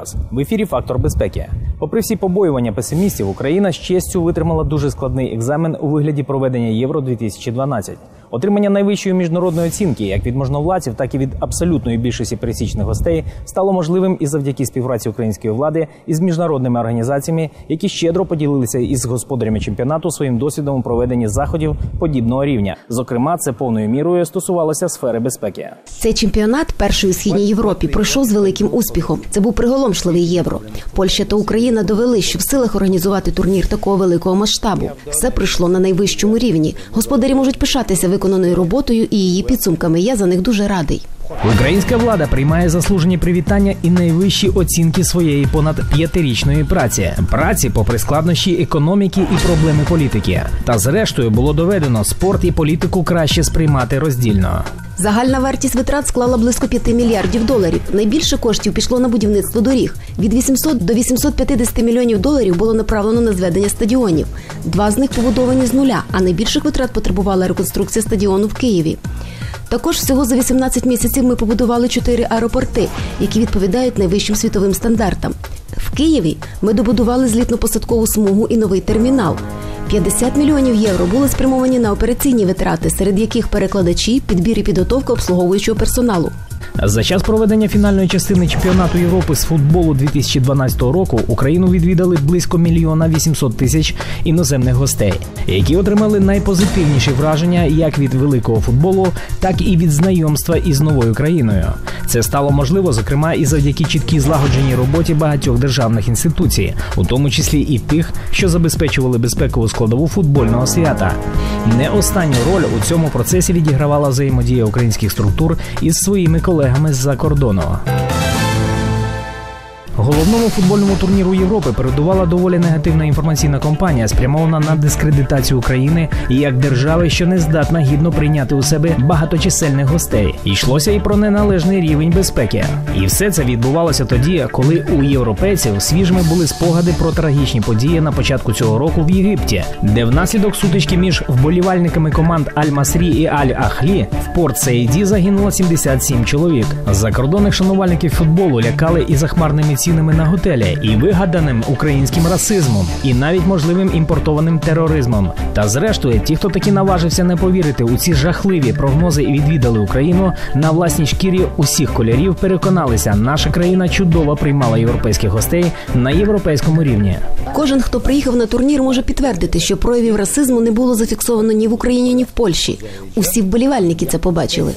Вас в ефірі Фактор безпеки. Попри всі побоювання песимістів, Україна з честю витримала дуже складний екзамен у вигляді проведення Євро 2012 Отримання найвищої міжнародної оцінки, як від можновладців, так і від абсолютної більшості пересічних гостей, стало можливим і завдяки співпраці української влади із міжнародними організаціями, які щедро поділилися із господарями чемпіонату своїм досвідом у проведенні заходів подібного рівня. Зокрема, це повною мірою стосувалося сфери безпеки. Цей чемпіонат першої у східній Європі пройшов з великим успіхом. Це був приголомшливий євро. Польща та Україна довели, що в силах організувати турнір такого великого масштабу. Все пройшло на найвищому рівні. Господарі можуть пишатися виконаною роботою і її підсумками. Я за них дуже радий. Українська влада приймає заслужені привітання і найвищі оцінки своєї понад п'ятирічної праці, праці попри складнощі економіки і проблеми політики. Та зрештою було доведено спорт і політику краще сприймати роздільно. Загальна вартість витрат склала близько 5 мільярдів доларів. Найбільше коштів пішло на будівництво доріг. Від 800 до 850 мільйонів доларів було направлено на зведення стадіонів. Два з них побудовані з нуля, а найбільших витрат потребувала реконструкція стадіону в Києві. Також всього за 18 місяців ми побудували чотири аеропорти, які відповідають найвищим світовим стандартам. В Києві ми добудували злітно-посадкову смугу і новий термінал. 50 мільйонів євро були спрямовані на операційні витрати, серед яких перекладачі, підбір і підготовка обслуговуючого персоналу. За час проведення фінальної частини чемпіонату Європи з футболу 2012 року Україну відвідали близько мільйона 800 тисяч іноземних гостей, які отримали найпозитивніші враження як від великого футболу, так і від знайомства із новою країною. Це стало можливо, зокрема, і завдяки чіткій злагодженій роботі багатьох державних інституцій, у тому числі і тих, що забезпечували безпекову складову футбольного свята. Не останню роль у цьому процесі відігравала взаємодія українських структур із своїми колегами з-за кордону. Головному футбольному турніру Європи передувала доволі негативна інформаційна кампанія, спрямована на дискредитацію України як держави, що не здатна гідно прийняти у себе багаточисельних гостей. Йшлося і про неналежний рівень безпеки. І все це відбувалося тоді, коли у європейців свіжими були спогади про трагічні події на початку цього року в Єгипті, де внаслідок сутички між вболівальниками команд Аль-Масрі і Аль-Ахлі в порт Саїді загинуло 77 чоловік. Закордонних шанувальників футболу лякали і захмарними цінами цінами на готелі, і вигаданим українським расизмом, і навіть можливим імпортованим тероризмом. Та зрештою, ті, хто таки наважився не повірити у ці жахливі прогнози і відвідали Україну на власній шкірі усіх кольорів, переконалися, наша країна чудово приймала європейських гостей на європейському рівні. Кожен, хто приїхав на турнір, може підтвердити, що проявів расизму не було зафіксовано ні в Україні, ні в Польщі. Усі вболівальники це побачили.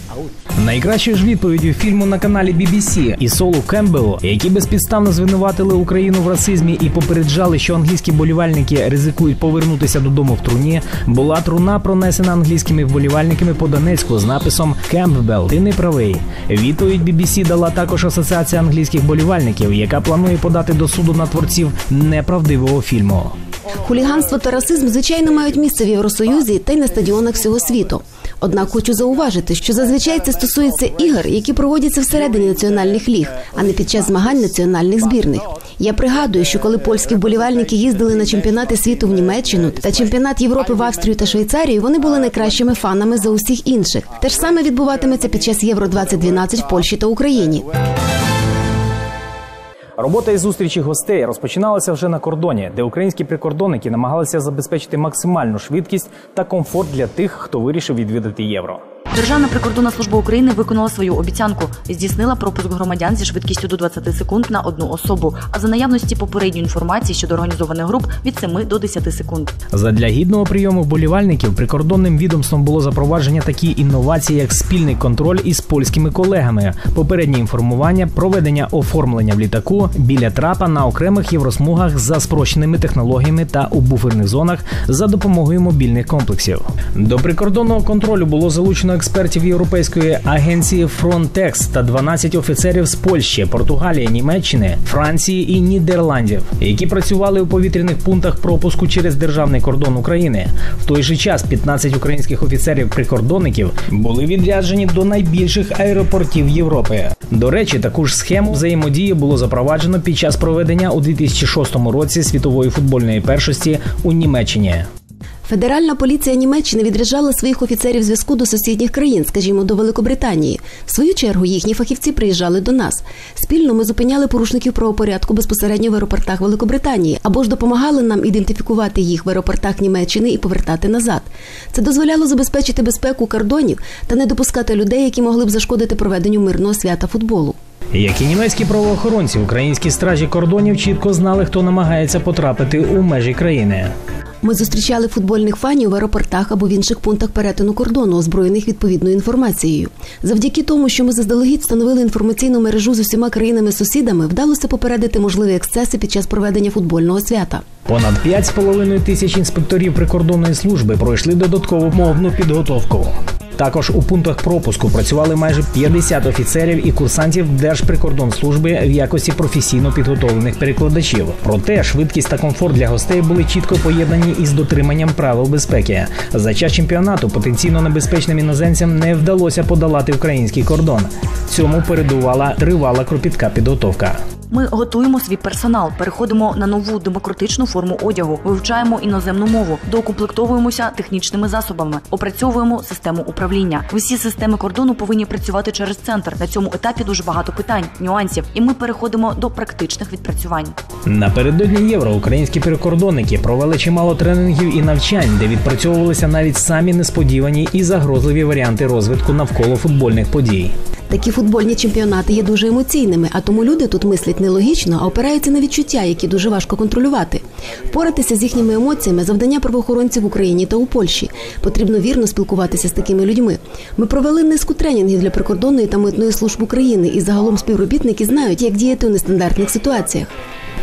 Найкращою ж відповіддю фільму на каналі BBC і Солу Кембелу, які безпідставно звинуватили Україну в расизмі і попереджали, що англійські болівальники ризикують повернутися додому в труні, була труна, пронесена англійськими вболівальниками по Донецьку з написом Кемпбел, ти не правий. Відповідь BBC дала також асоціація англійських болівальників, яка планує подати до суду на творців неправдивого фільму. Хуліганство та расизм звичайно мають місце в Євросоюзі та й на стадіонах всього світу. Однак хочу зауважити, що зазвичай це стосується ігор, які проводяться всередині національних ліг, а не під час змагань національних збірних. Я пригадую, що коли польські вболівальники їздили на чемпіонати світу в Німеччину та чемпіонат Європи в Австрію та Швейцарію, вони були найкращими фанами за усіх інших. Те ж саме відбуватиметься під час Євро 2012 в Польщі та Україні. Робота із зустрічі гостей розпочиналася вже на кордоні, де українські прикордонники намагалися забезпечити максимальну швидкість та комфорт для тих, хто вирішив відвідати євро. Державна прикордонна служба України виконала свою обіцянку, здійснила пропуск громадян зі швидкістю до 20 секунд на одну особу. А за наявності попередньої інформації щодо організованих груп від 7 до 10 секунд. Задля гідного прийому вболівальників прикордонним відомством було запровадження такі інновації, як спільний контроль із польськими колегами, попереднє інформування, проведення оформлення в літаку біля трапа на окремих євросмугах за спрощеними технологіями та у буферних зонах за допомогою мобільних комплексів. До прикордонного контролю було залучено експертів Європейської агенції Frontex та 12 офіцерів з Польщі, Португалії, Німеччини, Франції і Нідерландів, які працювали у повітряних пунктах пропуску через державний кордон України. В той же час 15 українських офіцерів-прикордонників були відряджені до найбільших аеропортів Європи. До речі, таку ж схему взаємодії було запроваджено під час проведення у 2006 році світової футбольної першості у Німеччині. Федеральна поліція Німеччини відряджала своїх офіцерів зв'язку до сусідніх країн, скажімо, до Великобританії. В свою чергу їхні фахівці приїжджали до нас. Спільно ми зупиняли порушників правопорядку безпосередньо в аеропортах Великобританії або ж допомагали нам ідентифікувати їх в аеропортах Німеччини і повертати назад. Це дозволяло забезпечити безпеку кордонів та не допускати людей, які могли б зашкодити проведенню мирного свята футболу. Як і німецькі правоохоронці, українські стражі кордонів чітко знали, хто намагається потрапити у межі країни. Ми зустрічали футбольних фанів в аеропортах або в інших пунктах перетину кордону, озброєних відповідною інформацією. Завдяки тому, що ми заздалегідь встановили інформаційну мережу з усіма країнами-сусідами, вдалося попередити можливі ексцеси під час проведення футбольного свята. Понад 5,5 тисяч інспекторів прикордонної служби пройшли додаткову мовну підготовку. Також у пунктах пропуску працювали майже 50 офіцерів і курсантів Держприкордонслужби в якості професійно підготовлених перекладачів. Проте швидкість та комфорт для гостей були чітко поєднані із дотриманням правил безпеки. За час чемпіонату потенційно небезпечним іноземцям не вдалося подолати український кордон. Цьому передувала тривала кропітка підготовка. Ми готуємо свій персонал, переходимо на нову демократичну форму одягу, вивчаємо іноземну мову, доукомплектовуємося технічними засобами, опрацьовуємо систему управління. Усі системи кордону повинні працювати через центр. На цьому етапі дуже багато питань, нюансів, і ми переходимо до практичних відпрацювань. Напередодні євро українські прикордонники провели чимало тренінгів і навчань, де відпрацьовувалися навіть самі несподівані і загрозливі варіанти розвитку навколо футбольних подій. Такі футбольні чемпіонати є дуже емоційними, а тому люди тут мислять не логічно, а опираються на відчуття, які дуже важко контролювати. Впоратися з їхніми емоціями завдання правоохоронців в Україні та у Польщі. Потрібно вірно спілкуватися з такими людьми. Ми провели низку тренінгів для прикордонної та митної служб України, і загалом співробітники знають, як діяти у нестандартних ситуаціях.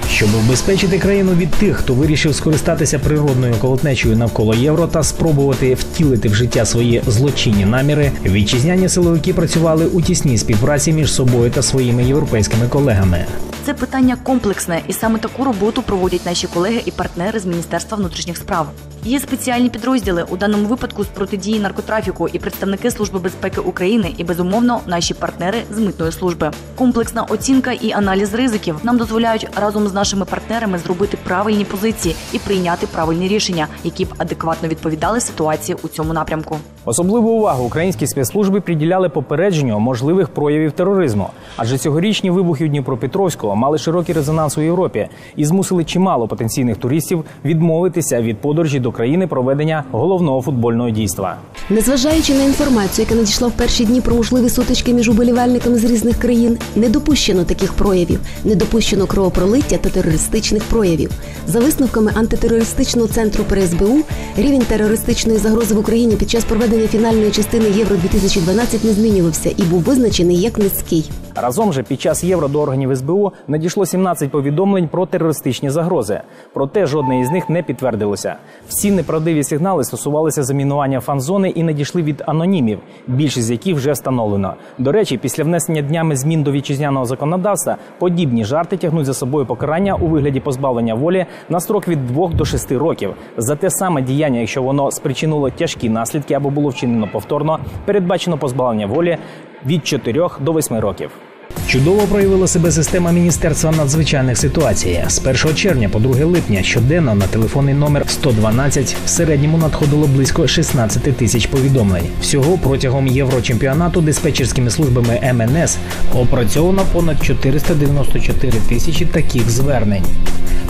Щоб убезпечити країну від тих, хто вирішив скористатися природною колотнечею навколо євро та спробувати втілити в життя свої злочинні наміри, вітчизняні силовики працювали у тісній співпраці між собою та своїми європейськими колегами. Це питання комплексне, і саме таку роботу проводять наші колеги і партнери з Міністерства внутрішніх справ. Є спеціальні підрозділи у даному випадку з протидії наркотрафіку і представники Служби безпеки України і безумовно наші партнери з митної служби. Комплексна оцінка і аналіз ризиків нам дозволяють разом з нашими партнерами зробити правильні позиції і прийняти правильні рішення, які б адекватно відповідали ситуації у цьому напрямку. Особливу увагу українські спецслужби приділяли попередженню можливих проявів тероризму, адже цьогорічні вибухи в Дніпропетровську мали широкий резонанс у Європі і змусили чимало потенційних туристів відмовитися від подорожі до країни проведення головного футбольного дійства. Незважаючи на інформацію, яка надійшла в перші дні про можливі сутички між уболівальниками з різних країн, не допущено таких проявів, не допущено кровопролиття та терористичних проявів. За висновками антитерористичного центру при СБУ, рівень терористичної загрози в Україні під час проведення фінальної частини Євро 2012 не змінювався і був визначений як низький. Разом же під час євро до органів СБУ надійшло 17 повідомлень про терористичні загрози. Проте жодне із них не підтвердилося. Всі неправдиві сигнали стосувалися замінування фан-зони і надійшли від анонімів, більшість з яких вже встановлено. До речі, після внесення днями змін до вітчизняного законодавства подібні жарти тягнуть за собою покарання у вигляді позбавлення волі на строк від 2 до 6 років. За те саме діяння, якщо воно спричинило тяжкі наслідки або було вчинено повторно, передбачено позбавлення волі від 4 до 8 років. Чудово проявила себе система Міністерства надзвичайних ситуацій. З 1 червня по 2 липня щоденно на телефонний номер 112 в середньому надходило близько 16 тисяч повідомлень. Всього протягом єврочемпіонату диспетчерськими службами МНС опрацьовано понад 494 тисячі таких звернень.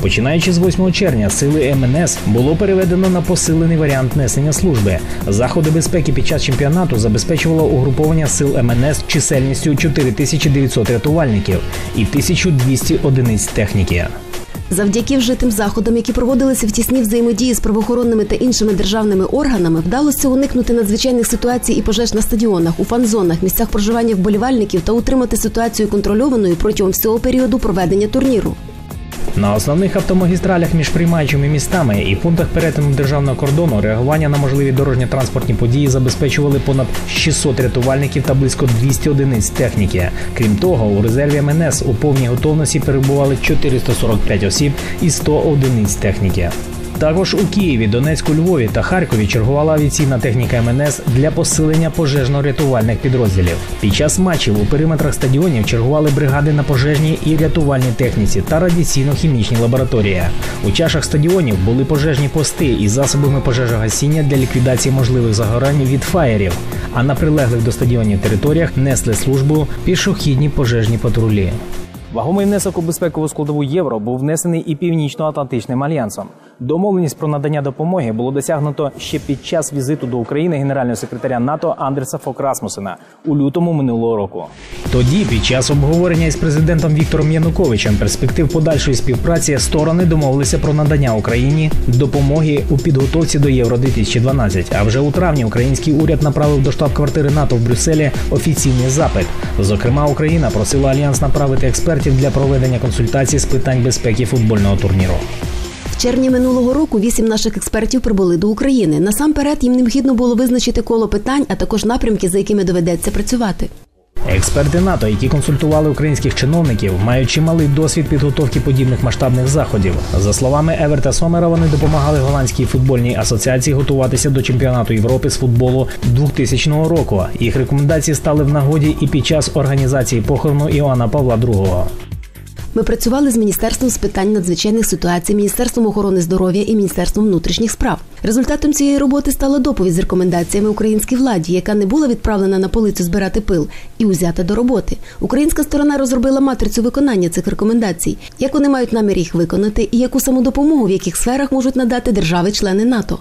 Починаючи з 8 червня, сили МНС було переведено на посилений варіант несення служби. Заходи безпеки під час чемпіонату забезпечувало угруповання сил МНС чисельністю 4900 рятувальників і 1200 одиниць техніки. Завдяки вжитим заходам, які проводилися в тісній взаємодії з правоохоронними та іншими державними органами, вдалося уникнути надзвичайних ситуацій і пожеж на стадіонах, у фан-зонах, місцях проживання вболівальників та утримати ситуацію контрольованою протягом всього періоду проведення турніру. На основних автомагістралях між приймаючими містами і пунктах перетину державного кордону реагування на можливі дорожньо-транспортні події забезпечували понад 600 рятувальників та близько 200 одиниць техніки. Крім того, у резерві МНС у повній готовності перебували 445 осіб і 100 одиниць техніки. Також у Києві, Донецьку, Львові та Харкові чергувала авіаційна техніка МНС для посилення пожежно-рятувальних підрозділів. Під час матчів у периметрах стадіонів чергували бригади на пожежній і рятувальній техніці та радіаційно-хімічній лабораторії. У чашах стадіонів були пожежні пости із засобами пожежогасіння для ліквідації можливих загорань від фаєрів. А на прилеглих до стадіонів територіях несли службу пішохідні пожежні патрулі. Вагомий внесок у безпекову складову євро був внесений і північно-атлантичним альянсом. Домовленість про надання допомоги було досягнуто ще під час візиту до України генерального секретаря НАТО Андреса Фок Расмусена у лютому минулого року. Тоді, під час обговорення із президентом Віктором Януковичем перспектив подальшої співпраці сторони домовилися про надання Україні допомоги у підготовці до Євро 2012 А вже у травні український уряд направив до штаб-квартири НАТО в Брюсселі офіційний запит. Зокрема, Україна просила альянс направити експертів для проведення консультацій з питань безпеки футбольного турніру. Червні минулого року вісім наших експертів прибули до України. Насамперед їм необхідно було визначити коло питань, а також напрямки, за якими доведеться працювати. Експерти НАТО, які консультували українських чиновників, мають чималий досвід підготовки подібних масштабних заходів. За словами Еверта Сомера, вони допомагали голландській футбольній асоціації готуватися до чемпіонату Європи з футболу 2000 року. Їх рекомендації стали в нагоді і під час організації похорону Іоанна Павла II. Ми працювали з міністерством з питань надзвичайних ситуацій, міністерством охорони здоров'я і міністерством внутрішніх справ. Результатом цієї роботи стала доповідь з рекомендаціями українській владі, яка не була відправлена на полицю збирати пил і узята до роботи. Українська сторона розробила матрицю виконання цих рекомендацій, як вони мають намір їх виконати, і яку самодопомогу в яких сферах можуть надати держави-члени НАТО.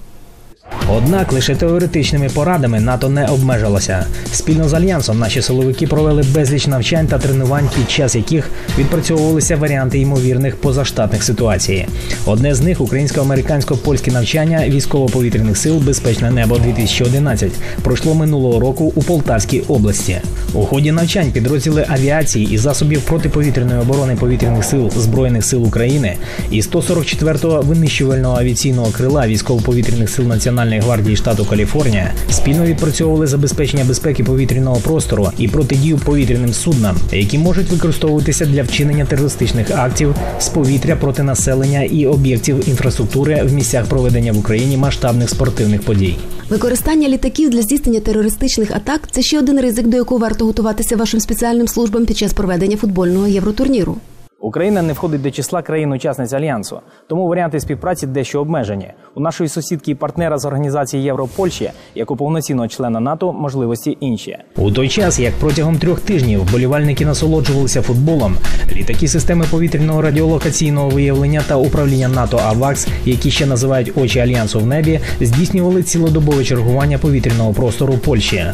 Однак лише теоретичними порадами НАТО не обмежилося. Спільно з альянсом наші силовики провели безліч навчань та тренувань, під час яких відпрацьовувалися варіанти ймовірних позаштатних ситуацій. Одне з них українсько-американсько-польське навчання військово-повітряних сил Безпечне небо 2011 пройшло минулого року у Полтавській області. У ході навчань підрозділи авіації і засобів протиповітряної оборони повітряних сил збройних сил України і 144-го винищувального авіаційного крила військово-повітряних сил Національної гвардії штату Каліфорнія спільно відпрацьовували забезпечення безпеки повітряного простору і протидію повітряним суднам, які можуть використовуватися для вчинення терористичних актів з повітря проти населення і об'єктів інфраструктури в місцях проведення в Україні масштабних спортивних подій. Використання літаків для здійснення терористичних атак це ще один ризик, до якого варто готуватися вашим спеціальним службам під час проведення футбольного євротурніру. Україна не входить до числа країн-учасниць альянсу, тому варіанти співпраці дещо обмежені. У нашої сусідки і партнера з організації Європольщі, як у повноцінного члена НАТО, можливості інші. У той час, як протягом трьох тижнів вболівальники насолоджувалися футболом, літаки системи повітряного радіолокаційного виявлення та управління НАТО АВАКС, які ще називають очі альянсу в небі, здійснювали цілодобове чергування повітряного простору Польщі.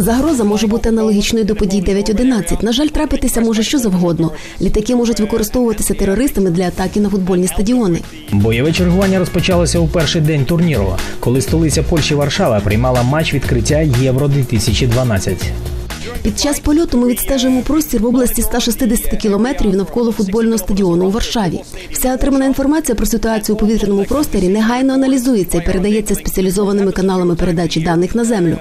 Загроза може бути аналогічною до подій 9.11. На жаль, трапитися може що завгодно. Літаки можуть використовуватися терористами для атаки на футбольні стадіони. Бойове чергування розпочалося у перший день турніру, коли столиця Польщі Варшава приймала матч відкриття Євро 2012 Під час польоту ми відстежуємо простір в області 160 кілометрів навколо футбольного стадіону у Варшаві. Вся отримана інформація про ситуацію у повітряному просторі негайно аналізується і передається спеціалізованими каналами передачі даних на землю.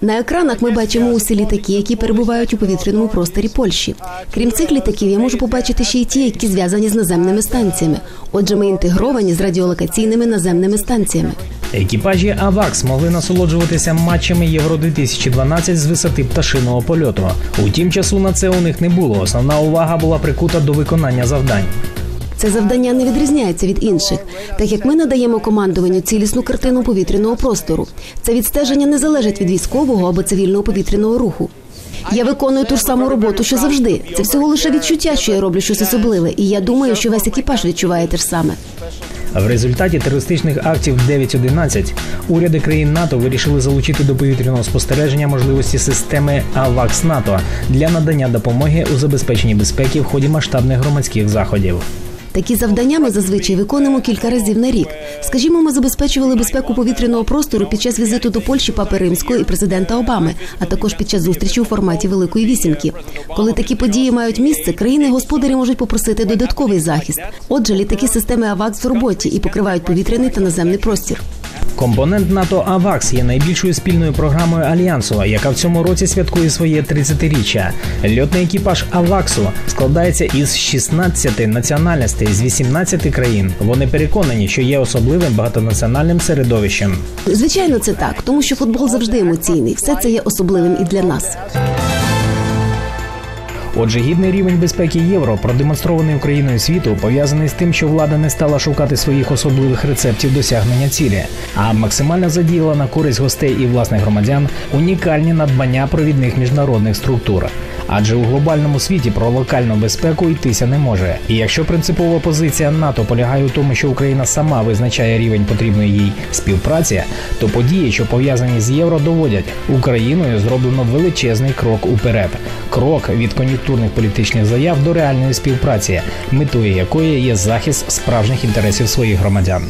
На екранах ми бачимо усі літаки, які перебувають у повітряному просторі Польщі. Крім цих літаків, я можу побачити ще й ті, які зв'язані з наземними станціями. Отже, ми інтегровані з радіолокаційними наземними станціями. Екіпажі АВАКС могли насолоджуватися матчами Євро 2012 з висоти пташиного польоту. Утім, часу на це у них не було. Основна увага була прикута до виконання завдань. Це завдання не відрізняється від інших, так як ми надаємо командуванню цілісну картину повітряного простору. Це відстеження не залежить від військового або цивільного повітряного руху. Я виконую ту ж саму роботу, що завжди. Це всього лише відчуття, що я роблю щось особливе, і я думаю, що весь екіпаж відчуває те ж саме. В результаті терористичних актів 9.11 уряди країн НАТО вирішили залучити до повітряного спостереження можливості системи АВАКС НАТО для надання допомоги у забезпеченні безпеки в ході масштабних громадських заходів. Такі завдання ми зазвичай виконуємо кілька разів на рік. Скажімо, ми забезпечували безпеку повітряного простору під час візиту до Польщі Папи Римського і президента Обами, а також під час зустрічі у форматі Великої вісімки. Коли такі події мають місце, країни-господарі можуть попросити додатковий захист. Отже, літаки системи АВАКС в роботі і покривають повітряний та наземний простір. Компонент НАТО АВАКС є найбільшою спільною програмою альянсу, яка в цьому році святкує своє 30-річчя. Льотний екіпаж АВАКСу складається із 16 національностей з 18 країн. Вони переконані, що є особливим багатонаціональним середовищем. Звичайно, це так, тому що футбол завжди емоційний. Все це є особливим і для нас. Отже, гідний рівень безпеки євро, продемонстрований Україною світу, пов'язаний з тим, що влада не стала шукати своїх особливих рецептів досягнення цілі, а максимально задіяла на користь гостей і власних громадян унікальні надбання провідних міжнародних структур. Адже у глобальному світі про локальну безпеку йтися не може. І якщо принципова позиція НАТО полягає у тому, що Україна сама визначає рівень потрібної їй співпраці, то події, що пов'язані з євро, доводять Україною зроблено величезний крок уперед. Крок від кон'юнктурних політичних заяв до реальної співпраці, метою якої є захист справжніх інтересів своїх громадян.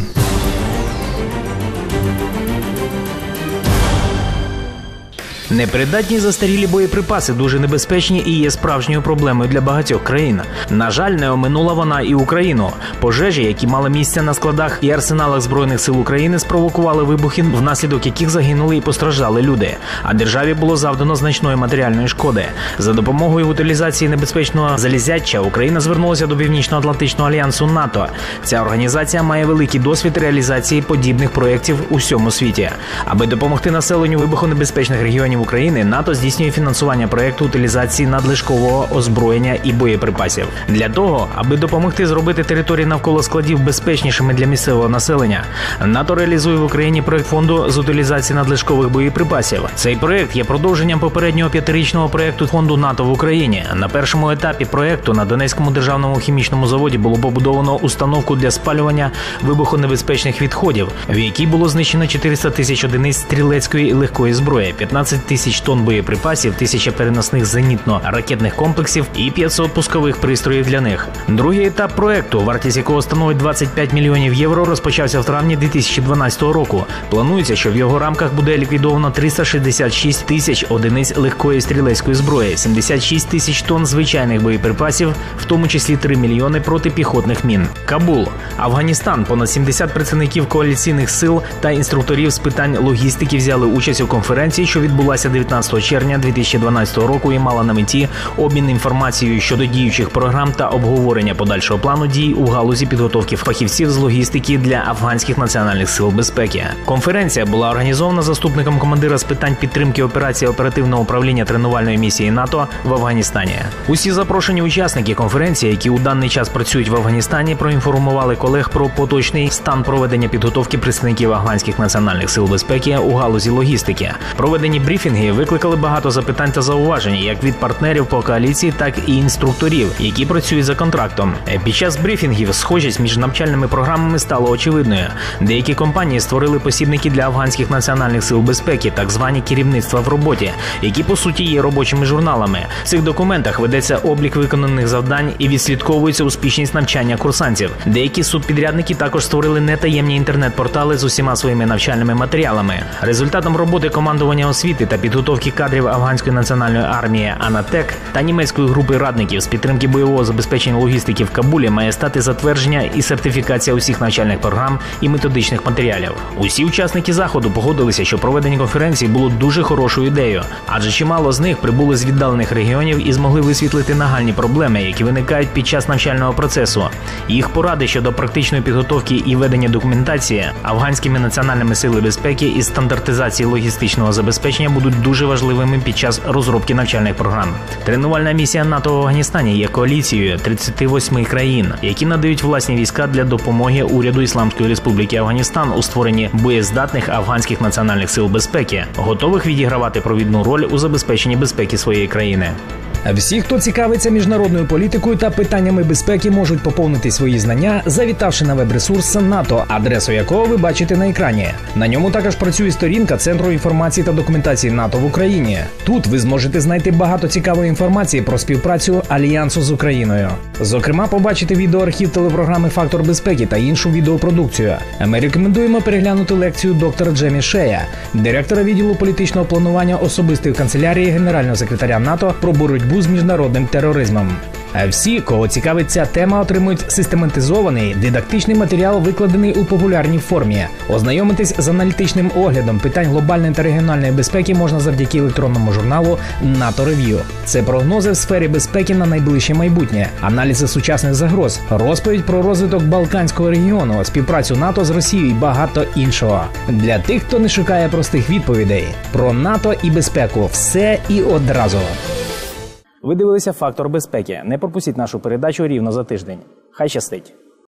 Непридатні застарілі боєприпаси дуже небезпечні і є справжньою проблемою для багатьох країн. На жаль, не оминула вона і Україну. Пожежі, які мали місце на складах і арсеналах збройних сил України, спровокували вибухи, внаслідок яких загинули і постраждали люди. А державі було завдано значної матеріальної шкоди. За допомогою утилізації небезпечного залізяча Україна звернулася до Північно-Атлантичного альянсу НАТО. Ця організація має великий досвід реалізації подібних проєктів у всьому світі, аби допомогти населенню вибухонебезпечних регіонів України НАТО здійснює фінансування проекту утилізації надлишкового озброєння і боєприпасів для того, аби допомогти зробити території навколо складів безпечнішими для місцевого населення. НАТО реалізує в Україні проект фонду з утилізації надлишкових боєприпасів. Цей проект є продовженням попереднього п'ятирічного проекту фонду НАТО в Україні. На першому етапі проекту на Донецькому державному хімічному заводі було побудовано установку для спалювання вибухонебезпечних відходів, в якій було знищено 400 тисяч одиниць стрілецької легкої зброї, 15 тисяч тонн боєприпасів, тисяча переносних зенітно-ракетних комплексів і 500 пускових пристроїв для них. Другий етап проекту, вартість якого становить 25 мільйонів євро, розпочався в травні 2012 року. Планується, що в його рамках буде ліквідовано 366 тисяч одиниць легкої стрілецької зброї, 76 тисяч тонн звичайних боєприпасів, в тому числі 3 мільйони протипіхотних мін. Кабул, Афганістан, понад 70 представників коаліційних сил та інструкторів з питань логістики взяли участь у конференції, що відбулася 19 червня 2012 року і мала на меті обмін інформацією щодо діючих програм та обговорення подальшого плану дій у галузі підготовки фахівців з логістики для афганських національних сил безпеки. Конференція була організована заступником командира з питань підтримки операції оперативного управління тренувальної місії НАТО в Афганістані. Усі запрошені учасники конференції, які у даний час працюють в Афганістані, проінформували колег про поточний стан проведення підготовки представників афганських національних сил безпеки у галузі логістики. Проведені брифінги викликали багато запитань та зауважень як від партнерів по коаліції, так і інструкторів, які працюють за контрактом. Під час брифінгів схожість між навчальними програмами стала очевидною. Деякі компанії створили посібники для афганських національних сил безпеки, так звані керівництва в роботі, які по суті є робочими журналами. В цих документах ведеться облік виконаних завдань і відслідковується успішність навчання курсантів. Деякі субпідрядники також створили нетаємні інтернет-портали з усіма своїми навчальними матеріалами. Результатом роботи командування освіти та підготовки кадрів афганської національної армії Анатек та німецької групи радників з підтримки бойового забезпечення логістики в Кабулі має стати затвердження і сертифікація усіх навчальних програм і методичних матеріалів. Усі учасники заходу погодилися, що проведення конференції було дуже хорошою ідеєю, адже чимало з них прибули з віддалених регіонів і змогли висвітлити нагальні проблеми, які виникають під час навчального процесу. Їх поради щодо практичної підготовки і ведення документації афганськими національними силами безпеки і стандартизації логістичного забезпечення будуть дуже важливими під час розробки навчальних програм. Тренувальна місія НАТО в Афганістані є коаліцією 38 країн, які надають власні війська для допомоги уряду Ісламської Республіки Афганістан у створенні боєздатних афганських національних сил безпеки, готових відігравати провідну роль у забезпеченні безпеки своєї країни. Всі, хто цікавиться міжнародною політикою та питаннями безпеки, можуть поповнити свої знання, завітавши на веб-ресурс НАТО, адресу якого ви бачите на екрані. На ньому також працює сторінка Центру інформації та документації НАТО в Україні. Тут ви зможете знайти багато цікавої інформації про співпрацю альянсу з Україною. Зокрема, побачити відеоархів телепрограми Фактор безпеки та іншу відеопродукцію. Ми рекомендуємо переглянути лекцію доктора Джемі Шея, директора відділу політичного планування особистої канцелярії генерального секретаря НАТО про боротьбу боротьбу з міжнародним тероризмом. Всі, кого цікавить ця тема, отримують систематизований дидактичний матеріал, викладений у популярній формі. Ознайомитись з аналітичним оглядом питань глобальної та регіональної безпеки можна завдяки електронному журналу НАТО Рев'ю. Це прогнози в сфері безпеки на найближче майбутнє, аналізи сучасних загроз, розповідь про розвиток Балканського регіону, співпрацю НАТО з Росією і багато іншого. Для тих, хто не шукає простих відповідей про НАТО і безпеку, все і одразу. Ви дивилися фактор безпеки. Не пропустіть нашу передачу рівно за тиждень. Хай щастить!